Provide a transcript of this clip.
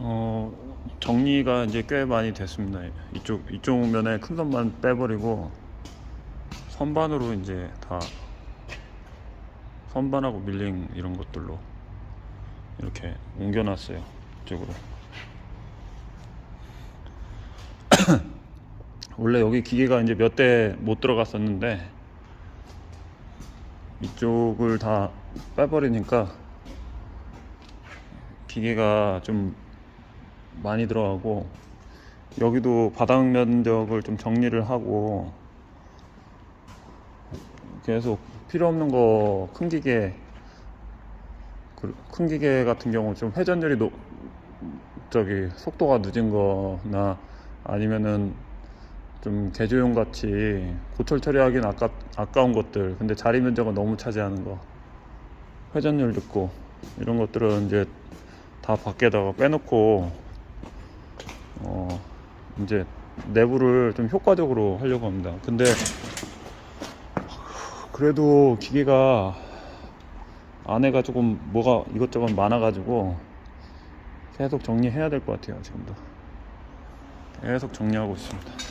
어, 정리가 이제 꽤 많이 됐습니다. 이쪽 이쪽 면에 큰 선만 빼버리고 선반으로 이제 다 선반하고 밀링 이런 것들로 이렇게 옮겨놨어요. 이쪽으로. 원래 여기 기계가 이제 몇 대 못 들어갔었는데 이쪽을 다 빼버리니까 기계가 좀 많이 들어가고 여기도 바닥 면적을 좀 정리를 하고 계속 필요 없는 거 큰 기계 그- 큰 기계 같은 경우 좀 회전율이 높 저기 속도가 늦은 거나 아니면은 좀 개조용 같이 고철 처리하기는 아까, 아까운 것들. 근데 자리 면적은 너무 차지하는 거. 회전율 늦고 이런 것들은 이제 다 밖에다가 빼놓고 어 이제 내부를 좀 효과적으로 하려고 합니다. 근데 그래도 기계가 안에가 조금 뭐가 이것저것 많아가지고 계속 정리해야 될 것 같아요 지금도. 계속 정리하고 있습니다